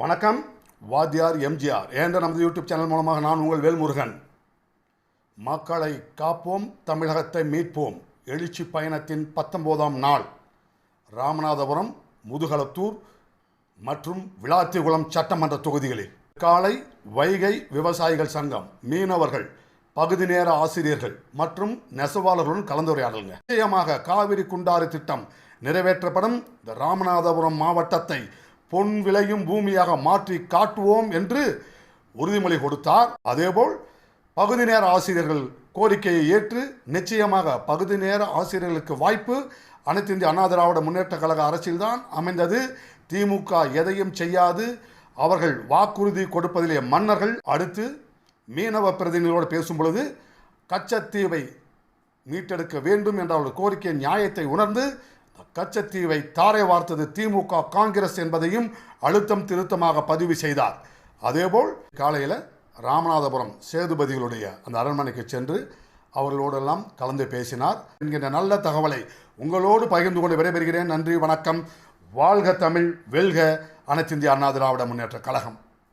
வணக்கம் வாத்தியார் எம்ஜிஆர். என்ற நமது யூடியூப் சேனல் மூலமாக நான் உங்கள் வேல்முருகன். மக்களை காப்போம் தமிழகத்தை மீட்போம். எழுச்சி பயணத்தின் பத்தொம்போதாம் நாள். ராமநாதபுரம் முதுகலத்தூர் மற்றும் விளாத்திகுளம் சட்டமன்ற தொகுதிகளில். காலை வைகை விவசாயிகள் சங்கம் மீனவர்கள் பகுதி நேர ஆசிரியர்கள் மற்றும் நெசவாளர்களுடன் கலந்துரையாடலுங்க. நிச்சயமாக காவிரி குண்டாறு திட்டம் நிறைவேற்றப்படும். இந்த ராமநாதபுரம் மாவட்டத்தை பொன் விளையும் பூமியாக மாற்றி காட்டுவோம் என்று உறுதிமொழி கொடுத்தார். அதேபோல் பகுதி நேர ஆசிரியர்கள் கோரிக்கையை ஏற்று நிச்சயமாக பகுதி நேர ஆசிரியர்களுக்கு வாய்ப்பு அனைத்து இந்திய அண்ணா திராவிட முன்னேற்ற கழக அரசில்தான் அமைந்தது. திமுக எதையும் செய்யாது. அவர்கள் வாக்குறுதி கொடுப்பதிலே மன்னர்கள். அடுத்து மீனவ பிரதிநிதிகளோடு பேசும் பொழுது கச்சத்தீவை மீட்டெடுக்க வேண்டும் என்ற அவர்கள் கோரிக்கை நியாயத்தை உணர்ந்து கச்சத்தீவை தாரை வார்த்தது திமுக காங்கிரஸ் என்பதையும் அழுத்தம் திருத்தமாக பதிவு செய்தார். அதேபோல் காலையில் ராமநாதபுரம் சேதுபதிகளுடைய அந்த அரண்மனைக்கு சென்று அவர்களோடெல்லாம் கலந்து பேசினார். என்கின்ற நல்ல தகவலை உங்களோடு பகிர்ந்து கொண்டு விடைபெறுகிறேன். நன்றி வணக்கம். வாழ்க தமிழ் வெல்க அனைத்து இந்திய அண்ணா திராவிட முன்னேற்ற கழகம்.